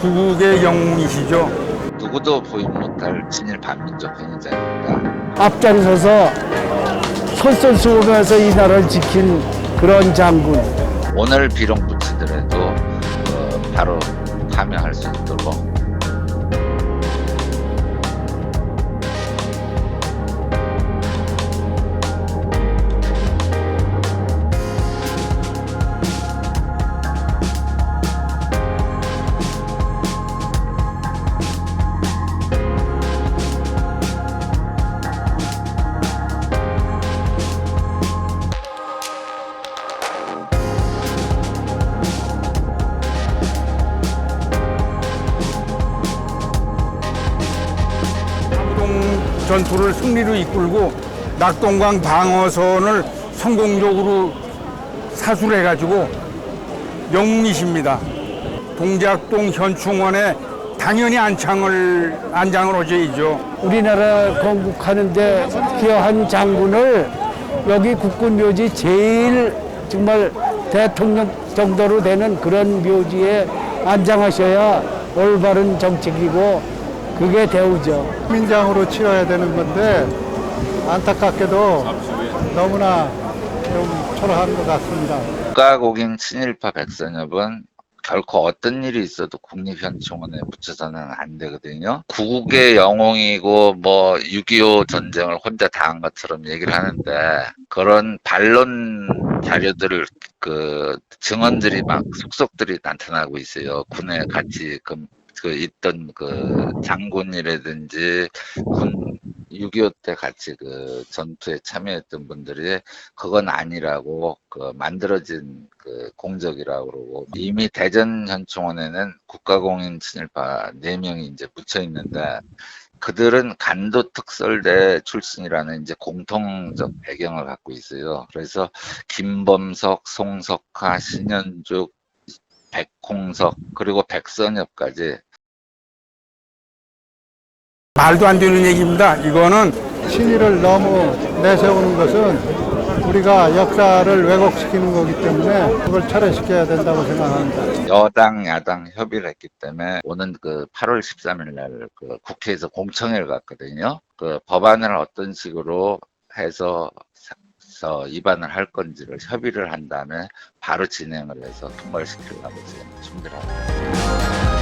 구국의 영웅이시죠. 누구도 보임 못할 친일 반민족 행위자입니다. 앞자리 서서 솔선수범해서 이 나라를 지킨 그런 장군. 오늘 비록 붙이더라도 어, 바로 파면할 수 있도록 전투를 승리로 이끌고 낙동강 방어선을 성공적으로 사술해가지고 영웅이십니다. 동작동 현충원에 당연히 안창을 안장을 어제이죠. 우리나라 건국하는데 기여한 장군을 여기 국군묘지 제일 정말 대통령 정도로 되는 그런 묘지에 안장하셔야 올바른 정책이고 그게 대우죠. 민장으로 치러야 되는 건데 안타깝게도 너무나 좀 초라한 것 같습니다. 국가공인 친일파 백선엽은 결코 어떤 일이 있어도 국립현충원에 묻혀서는 안 되거든요. 구국의 영웅이고 뭐 6.25 전쟁을 혼자 당한 것처럼 얘기를 하는데 그런 반론 자료들을 그 증언들이 막 속속들이 나타나고 있어요. 군에 같이 그, 그 있던 그 장군이라든지 군 6.25 때 같이 그 전투에 참여했던 분들이 그건 아니라고 그 만들어진 그 공적이라고 그러고 이미 대전 현충원에는 국가공인 친일파 4명이 이제 묻혀 있는데 그들은 간도 특설대 출신이라는 이제 공통적 배경을 갖고 있어요. 그래서 김범석, 송석화, 신현죽, 백홍석 그리고 백선엽까지 말도 안 되는 얘기입니다. 이거는 친일을 너무 내세우는 것은 우리가 역사를 왜곡시키는 거기 때문에 그걸 철회시켜야 된다고 생각합니다. 여당 야당 협의를 했기 때문에 오는 그 8월 13일 날 그 국회에서 공청회를 갔거든요. 그 법안을 어떤 식으로 해서 사- 서 입안을 할 건지를 협의를 한 다음에 바로 진행을 해서 통과를 시키려고 지금 준비를 하고 있습니다.